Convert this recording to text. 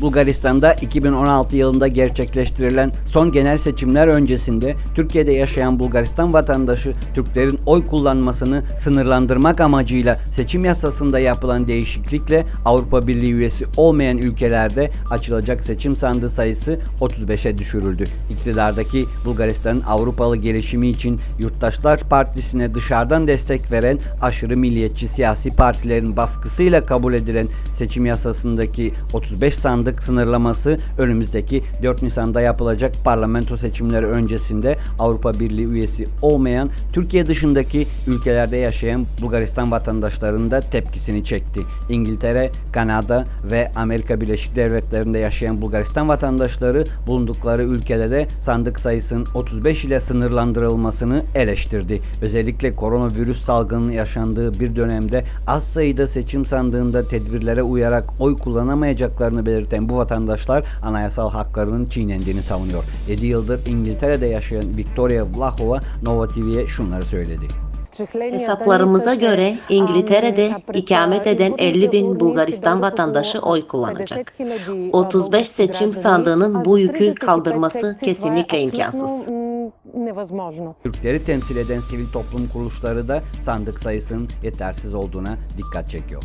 Bulgaristan'da 2016 yılında gerçekleştirilen son genel seçimler öncesinde Türkiye'de yaşayan Bulgaristan vatandaşı Türklerin oy kullanmasını sınırlandırmak amacıyla seçim yasasında yapılan değişiklikle Avrupa Birliği üyesi olmayan ülkelerde açılacak seçim sandığı sayısı 35'e düşürüldü. İktidardaki Bulgaristan'ın Avrupalı gelişimi için Yurttaşlar Partisi'ne dışarıdan destek veren aşırı milliyetçi siyasi partilerin baskısıyla kabul edilen seçim yasasındaki 35 sandık sınırlaması önümüzdeki 4 Nisan'da yapılacak parlamento seçimleri öncesinde Avrupa Birliği üyesi olmayan Türkiye dışındaki ülkelerde yaşayan Bulgaristan vatandaşlarının da tepkisini çekti. İngiltere, Kanada ve Amerika Birleşik Devletleri'nde yaşayan Bulgaristan vatandaşları bulundukları ülkede de sandık sayısının 35 ile sınırlandırılmasını eleştirdi. Özellikle koronavirüs salgının yaşandığı bir dönemde az sayıda seçim sandığında tedbirlere uyarak oy kullanamayacaklarını belirten bu vatandaşlar anayasal haklarının çiğnendiğini savunuyor. 7 yıldır İngiltere'de yaşayan Victoria Vlahova Nova TV'ye şunları söyledi. Hesaplarımıza göre İngiltere'de ikamet eden 50 bin Bulgaristan vatandaşı oy kullanacak. 35 seçim sandığının bu yükü kaldırması kesinlikle imkansız. Türkleri temsil eden sivil toplum kuruluşları da sandık sayısının yetersiz olduğuna dikkat çekiyor.